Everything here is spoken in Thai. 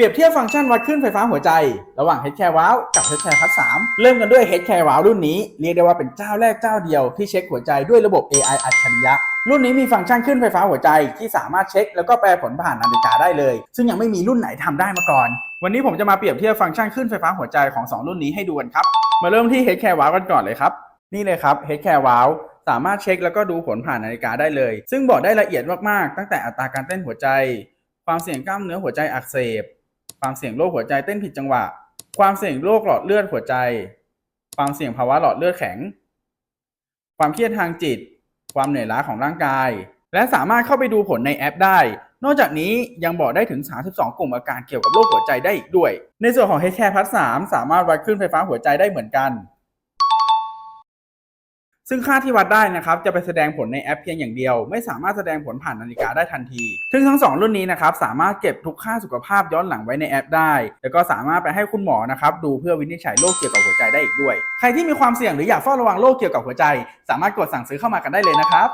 เปรียบเทียบฟังก์ชันวัดคลื่นไฟฟ้าหัวใจ ระหว่าง Headcare Wow กับ Headcare Plus 3 เริ่มกันด้วย Headcare Wow รุ่นนี้ เรียกได้ว่าเป็นเจ้าแรกเจ้าเดียวที่เช็คหัวใจด้วยระบบ AI อัจฉริยะ รุ่นนี้มีฟังก์ชันคลื่นไฟฟ้าหัวใจที่สามารถเช็ค แล้วก็แปลผลผ่านนาฬิกาได้เลย ซึ่งยังไม่มีรุ่นไหนทำได้มาก่อน วันนี้ผมจะมาเปรียบเทียบฟังก์ชันคลื่นไฟฟ้าหัวใจของสองรุ่นนี้ให้ดูกันครับมาเริ่มที่ Headcare Wow กันก่อนเลยครับนี่เลยครับ Headcare Wow สามารถเช็คแล้วก็ดูผลผ่านนาฬิกาได้เลย ซึ่งบอกได้ละเอียดมากๆตั้งแต่อัตราการเต้นหัวใจ ความเสี่ยงกล้ามเนื้อหัวใจอักเสบ ความเสี่ยงโรคหัวใจเต้นผิดจังหวะ ความเสี่ยงโรคหลอดเลือดหัวใจ ความเสี่ยงภาวะหลอดเลือดแข็ง ความเครียดทางจิต ความเหนื่อยล้าของร่างกาย และสามารถเข้าไปดูผลในแอปได้ นอกจากนี้ยังบอกได้ถึง 32 กลุ่มอาการเกี่ยวกับโรคหัวใจได้อีกด้วย ในส่วนของ Head Care Plus 3สามารถวัดคลื่นไฟฟ้าหัวใจได้เหมือนกัน ซึ่งค่าที่วัดได้นะครับจะไปแสดงผลในแอปเพียงอย่างเดียว ไม่สามารถแสดงผลผ่านนาฬิกาได้ทันที ซึ่งทั้งสองรุ่นนี้นะครับสามารถเก็บทุกค่าสุขภาพย้อนหลังไว้ในแอปได้ แล้วก็สามารถไปให้คุณหมอนะครับดูเพื่อวินิจฉัยโรคเกี่ยวกับหัวใจได้อีกด้วย ใครที่มีความเสี่ยงหรืออยากเฝ้าระวังโรคเกี่ยวกับหัวใจ สามารถกดสั่งซื้อเข้ามากันได้เลยนะครับ